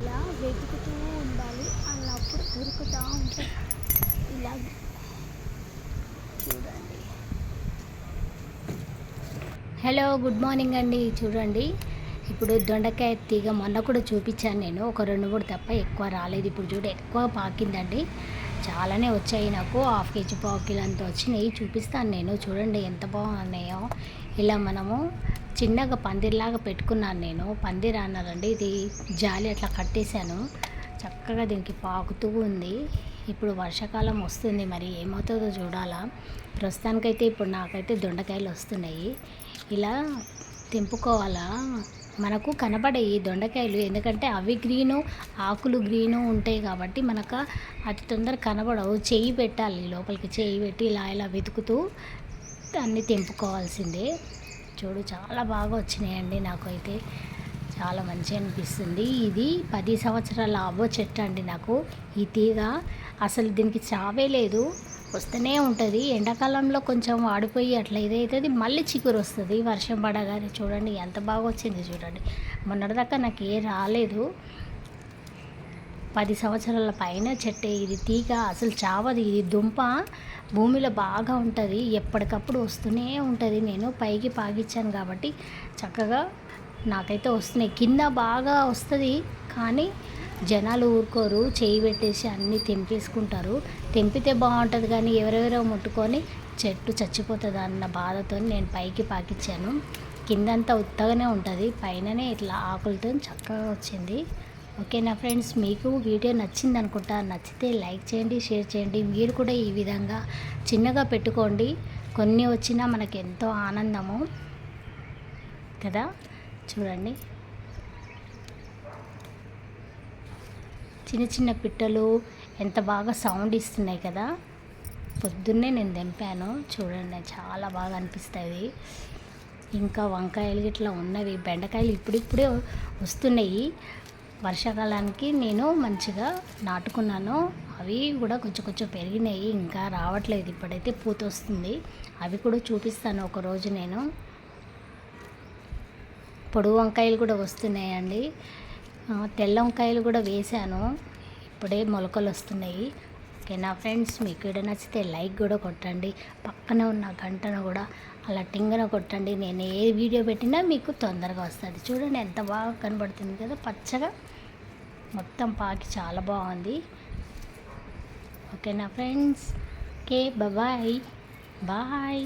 ఇలా వెతుకుతూ ఉండాలి. అలా అప్పుడు దొరుకుతూ ఉంటుంది ఇలా చూడండి. హలో గుడ్ మార్నింగ్ అండి. చూడండి. ఇప్పుడు దొండకాయ తీగ మొన్న కూడా చూపించాను నేను. ఒక రెండు మూడు తప్ప ఎక్కువ రాలేదు. ఇప్పుడు చూడ ఎక్కువ పాకిందండి. చాలానే వచ్చాయి నాకు. హాఫ్ కేజీ పావు కిలో అంత వచ్చినాయి. చూపిస్తాను నేను. చూడండి ఎంత బాగున్నాయో. ఇలా మనము చిన్నగా పందిర్లాగా పెట్టుకున్నాను నేను. పందిర్ అన్నారండి ఇది జాలి అట్లా కట్టేశాను. చక్కగా దీనికి పాకుతూ ఉంది. ఇప్పుడు వర్షాకాలం వస్తుంది మరి ఏమవుతుందో చూడాలా. ప్రస్తుతానికైతే ఇప్పుడు నాకైతే దొండకాయలు వస్తున్నాయి. ఇలా తెంపుకోవాలా? మనకు కనబడేవి దొండకాయలు ఎందుకంటే అవి గ్రీను ఆకులు గ్రీను ఉంటాయి కాబట్టి మనకు అతి తొందర కనబడవు. చెయ్యి పెట్టాలి లోపలికి చెయ్యి పెట్టి ఇలా ఇలా వెతుకుతూ దాన్ని తెంపుకోవాల్సిందే. చూడు చాలా బాగా వచ్చినాయండి నాకైతే. చాలా మంచిగా అనిపిస్తుంది. ఇది పది సంవత్సరాల అవ్వ చెట్టు అండి నాకు. ఈ తీగ అసలు దీనికి చావే లేదు. వస్తూనే ఉంటుంది. ఎండాకాలంలో కొంచెం వాడిపోయి అట్లా ఇదవుతుంది మళ్ళీ చిగురు వస్తుంది. వర్షం పడగానే చూడండి ఎంత బాగా వచ్చింది చూడండి. మొన్నటిదాకా నాకు ఏ రాలేదు. పది సంవత్సరాల పైన చెట్టే. ఇది తీగ అసలు చావదు. ఇది దుంప. భూమిలో బాగా ఉంటుంది. ఎప్పటికప్పుడు వస్తూనే ఉంటుంది. నేను పైకి పాగిచ్చాను కాబట్టి చక్కగా నాకైతే వస్తున్నాయి. కింద బాగా వస్తుంది కానీ జనాలు ఊరుకోరు. చేయి పెట్టేసి అన్నీ తెంపేసుకుంటారు. తెంపితే బాగుంటుంది కానీ ఎవరెవరో ముట్టుకొని చెట్టు చచ్చిపోతుంది అన్న బాధతో నేను పైకి పాకిచ్చాను. కిందంతా ఉత్తగానే ఉంటుంది. పైననే ఇట్లా ఆకులతో చక్కగా వచ్చింది. ఓకేనా ఫ్రెండ్స్ మీకు వీడియో నచ్చింది అనుకుంటా నచ్చితే లైక్ చేయండి షేర్ చేయండి. మీరు కూడా ఈ విధంగా చిన్నగా పెట్టుకోండి. కొన్ని వచ్చినా మనకు ఎంతో ఆనందము కదా? చూడండి. చిన్న చిన్న పిట్టలు ఎంత బాగా సౌండ్ ఇస్తున్నాయి కదా? పొద్దున్నే నేను దింపాను చూడండి చాలా బాగా అనిపిస్తుంది. ఇంకా వంకాయలు ఇట్లా ఉన్నవి బెండకాయలు ఇప్పుడిప్పుడే వస్తున్నాయి. వర్షాకాలానికి నేను మంచిగా నాటుకున్నాను. అవి కూడా కొంచెం కొంచెం పెరిగినాయి ఇంకా రావట్లేదు. ఇప్పుడైతే పూత వస్తుంది. అవి కూడా చూపిస్తాను ఒకరోజు నేను. పొడుగు వంకాయలు కూడా వస్తున్నాయండి. తెల్ల వంకాయలు కూడా వేశాను. ఇప్పుడే మొలకలు వస్తున్నాయి. ఓకేనా? ఫ్రెండ్స్ మీకు వీడియో నచ్చితే లైక్ కూడా కొట్టండి. పక్కన ఉన్న గంటను కూడా అలా టింగన కొట్టండి. నేను ఏ వీడియో పెట్టినా మీకు తొందరగా వస్తుంది. చూడండి ఎంత బాగా కనబడుతుంది కదా? పచ్చగా మొత్తం పాకి చాలా బాగుంది. ఓకేనా ఫ్రెండ్స్? Okay bye bye.